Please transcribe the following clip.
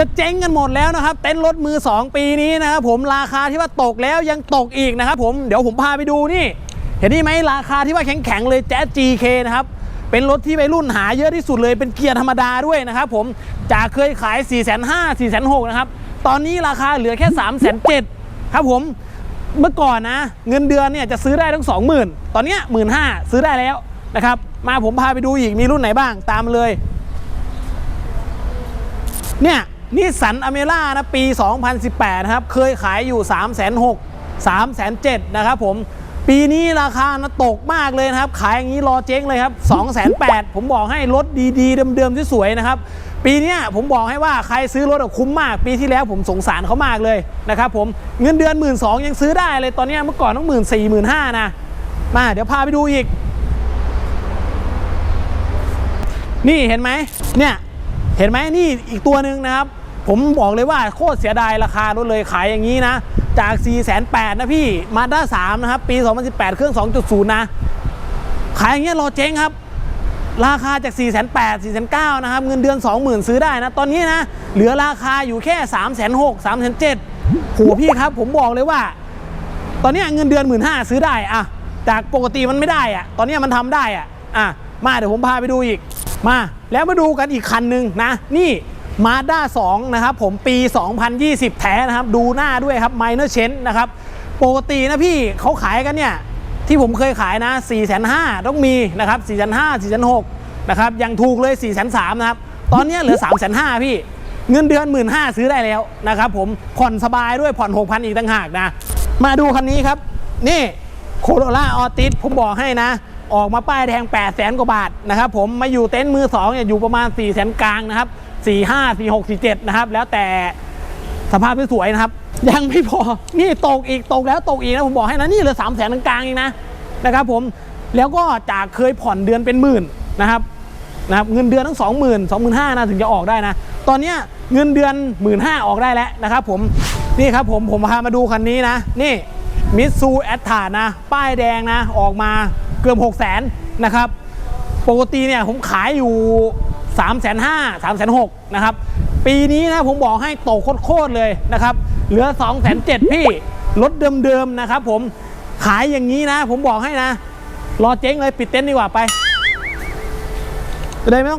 จะเจ๊งกันหมดแล้วนะครับ เต็นท์รถมือ 2 ปีนี้นะครับผมราคาที่ว่าตกแล้วยังตกอีกนะครับผมเดี๋ยวผมพาไปดูนี่ เห็นนี่ไหมราคาที่ว่าแข็งๆเลยแจ๊ส GK นะครับเป็นรถที่วัยรุ่นหาเยอะที่สุดเลยเป็นเกียร์ธรรมดาด้วยนะครับผมจากเคยขาย 4 5 0 0 0 4 6 0 0นะครับตอนนี้ราคาเหลือแค่ 3 7 0 0 0ครับผมเมื่อก่อนนะ เงินเดือนเนี่ยจะซื้อได้ทั้ง 20,000 ตอนเนี้ย15,000ซื้อได้แล้วนะครับ มาผมพาไปดูอีกมีรุ่นไหนบ้างตามเลย เนี่ย นิสสันอเมร่านะปี 2018 นะครับ เคยขายอยู่ 3 6 0 0 0 3 7 0 0นะครับผมปีนี้ราคานะตกมากเลยนะครับ ขายอย่างนี้รอเจ๊งเลยครับ2 8 0 0 0ผมบอกให้รถดีๆ เดิมๆสวยๆนะครับ ปีนี้ผมบอกให้ว่าใครซื้อรถคุ้มมาก ปีที่แล้วผมสงสารเขามากเลยนะครับผมเงินเดือน 1 2ื่นยังซื้อได้เลยตอนนี้เมื่อก่อนต้องหมื่นสี่หมื่นห้านะ มาเดี๋ยวพาไปดูอีก นี่เห็นไหมเนี่ยเห็นไหมนี่อีกตัวหนึ่งนะครับ ผมบอกเลยว่าโคตรเสียดายราคารถเลยขายอย่างนี้นะ จาก 4 8 0 0 0นะพี่มาด้า3นะครับ ปี 2018 เครื่อง 2.0 นะ ขายอย่างเงี้ยรอเจ๊งครับ ราคาจาก 4 8 0 0 0 4 9 0 0นะครับ เงินเดือน 20,000 ซื้อได้นะ ตอนนี้นะ เหลือราคาอยู่แค่ 3 6 0 0 0 3 7 0 0โหพี่ครับ ผมบอกเลยว่า ตอนนี้เงินเดือน 1 5ื่นซื้อได้อะจากปกติมันไม่ได้อะตอนนี้มันทำได้อะอะมาเดี๋ยวผมพาไปดูอีกมา แล้วมาดูกันอีกคันหนึ่งนะ นี่ มาด้า2นะครับผมปี 2020 แท้นะครับ ดูหน้าด้วยครับ Minor Change นะครับปกตินะพี่เขาขายกันเนี่ย ที่ผมเคยขายนะ 4 5 0 0 0ต้องมีนะครับ 4 5 0 0 4 6 0 0นะครับยังถูกเลย 4 3 0 0นะครับ ตอนนี้เหลือ 3 5 0 0 0พี่ เงินเดือน 1 5ื่นซื้อได้แล้วนะครับผมผ่อนสบายด้วยผ่อน 6,000 อีกต่างหากนะ มาดูคันนี้ครับ นี่โคโรล่าออติสผมบอกให้นะ ออกมาป้ายแดง8 0 0แสนกว่าบาทนะครับผมมาอยู่เต็นท์มือ2เนี่ยอยู่ประมาณ4 0 0แสนกลางนะครับ4 5 4 6 4 7นะครับแล้วแต่สภาพสวยๆนะครับ ยังไม่พอนี่ตกอีกตกแล้วตกอีกนะผมบอกให้นะนี่เหลือ3 0 0แสนกลางเองนะนะครับผมแล้วก็จากเคยผ่อนเดือนเป็นหมื่นนะครับนะครับเงินเดือนทั้ง 2 0 0 0 0 2 5 0 0 0นะถึงจะออกได้นะ ตอนนี้เงินเดือน 1 5ื่นออกได้แล้วนะครับผมนี่ครับผมผมพามาดูคันนี้นะ นี่มิตซูแอตทานะ ป้ายแดงนะออกมา เกือบ6 0 0 0 0นนะครับปกติเนี่ยผมขายอยู่ 3 5 0 0 0 0 3 6 0 0นะครับปีนี้นะผมบอกให้ตกโคตรเลยนะครับเหลือ 2 7 0 0 0พี่รถเดิมๆนะครับผมขายอย่างนี้นะ ผมบอกให้นะ รอเจ๊งเลยปิดเต็นท์ดีกว่าไปจะได้ไม่ต้อง